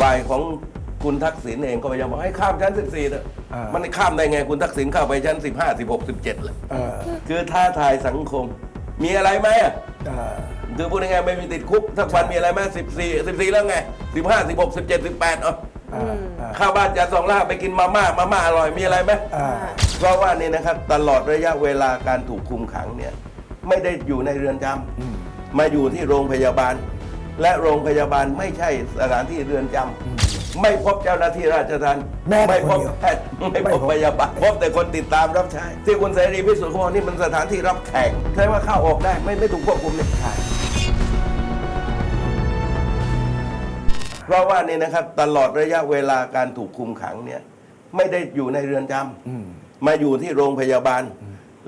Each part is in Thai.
ฝ่ายของคุณทักษิณเองก็พยายามบอกให้ข้ามชั้น 14เถอะอ่ามั มันข้ามได้ไงคุณทักษิณเข้าไปชั้น 15 16 17เลยเออคือท้าทายสังคม มีอะไรไหมอะเออคือพูดง่ายๆไม่มีติดคุกทักวันมีอะไรไหม14 14 แล้วไง 15 16 17 18เอะเออเออข้าวบ้านจานสองล่าไปกินมาม่ามาม่าอร่อยมีอะไรไหม เออ เพราะว่านี่นะครับตลอดระยะเวลาการถูกคุมขังเนี่ยไม่ได้อยู่ในเรือนจำอืม มาอยู่ที่โรงพยาบาล และโรงพยาบาลไม่ใช่สถานที่เรือนจำไม่พบเจ้าหน้าที่ราชทัณฑ์แม้แต่ไม่พบคนเดียว แพทย์ไม่ไม่พพบบพยาบาลพบแต่คนติดตามรับใช้ ที่คุณเสรีพิสุทธิ์เขาบอกนี่มันสถานที่รับแขกใช่ว่าเข้าออกได้ไม่ไม่ถูกควบคุมเนี่ยใช่เพราะว่านี่นะครับตลอดระยะเวลาการถูกคุมขังเนี่ยไม่ได้อยู่ในเรือนจำ อืม มาอยู่ที่โรงพยาบาล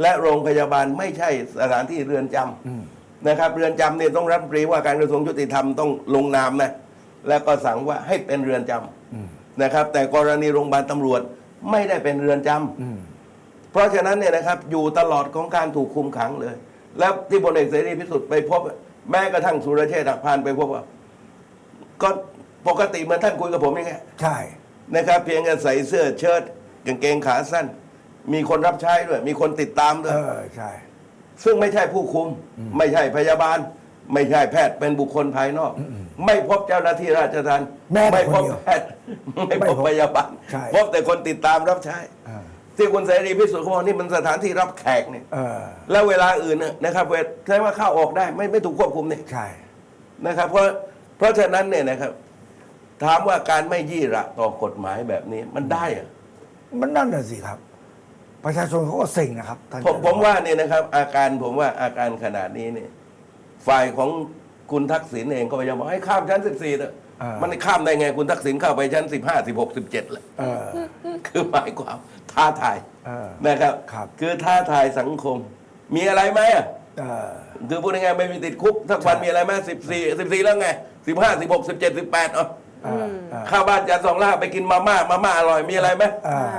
และโรงพยาบาลไม่ใช่สถานที่เรือนจอืมำ นะครับเรือนจำเนี่ยต้องรับปรีว่าการกระทรวงยุติธรรมต้องลงนามนะแล้วก็สั่งว่าให้เป็นเรือนจอืมำนะครับ แต่กรณีโรงพยาบาลตำรวจไม่ได้เป็นเรือนจำอืมเพราะฉะนั้นเนี่ยนะครับอยู่ตลอดของการถูกคุมขังเลย แล้วที่พลเอกเสรีพิสุทธิ์ไปพบ แม้กระทั่งสุรเชษฐ์หักพานไปพบว่าก็ปกติเหมือนท่านคุยกับผมยังไงใช่นะครับ เพียงแค่ใส่เสื้อเชิ้ตกางเกงขาสั้น มีคนรับใช้ด้วย มีคนติดตามด้วเอยอใช่ ซึ่งไม่ใช่ผู้คุม ไม่ใช่พยาบาล ไม่ใช่แพทย์เป็นบุคคลภายนอก ไม่พบเจ้าหน้าที่ราชทัณฑ์แม้แต่ไม่พบคนเดียวแพทย์ไม่ไม่พพบบพยาบาล ใช่ พบแต่คนติดตามรับใช้เออที่คุณเสรีพิสุทธิ์เขาบอกนี่มันสถานที่รับแขกเนี่ย เออแล้วเวลาอื่นน่ะนะครับเวลาใช้ว่าเข้าออกได้ไม่ไม่ถูกควบคุมเนี่ย ใช่ นะครับเพราะเพราะฉะนั้นเนี่ยนะครับ ถามว่าการไม่ยี่ระต่อกฎหมายแบบนี้มันได้เหรอะมันนั่นน่ะสิครับ ประชาชนเขาก็เซ็งนะครับท่านผมผมว่าเนี่ยนะครับ อาการผมว่าอาการขนาดนี้เนี่ย ฝ่ายของคุณทักษิณเองก็พยายามบอกให้ข้ามชั้น 14เถอะมันข้ามได้ไงคุณทักษิณเข้าไปชั้น 15 16 17เลยเออคือหมายความท้าทายเออ นะครับครับคือท้าทายสังคม มีอะไรไหมอะเออ คือพูดง่ายๆไม่มีติดคุกทักวันใช่มีอะไรไหมสิบสี่สิบสี่แล้วไงสิบห้าสิบหกสิบเจ็ดสิบแปดเอะเออเออข้าวบ้านจานสองล่าไปกินมาม่ามาม่าอร่อยมีอะไรไหม เออ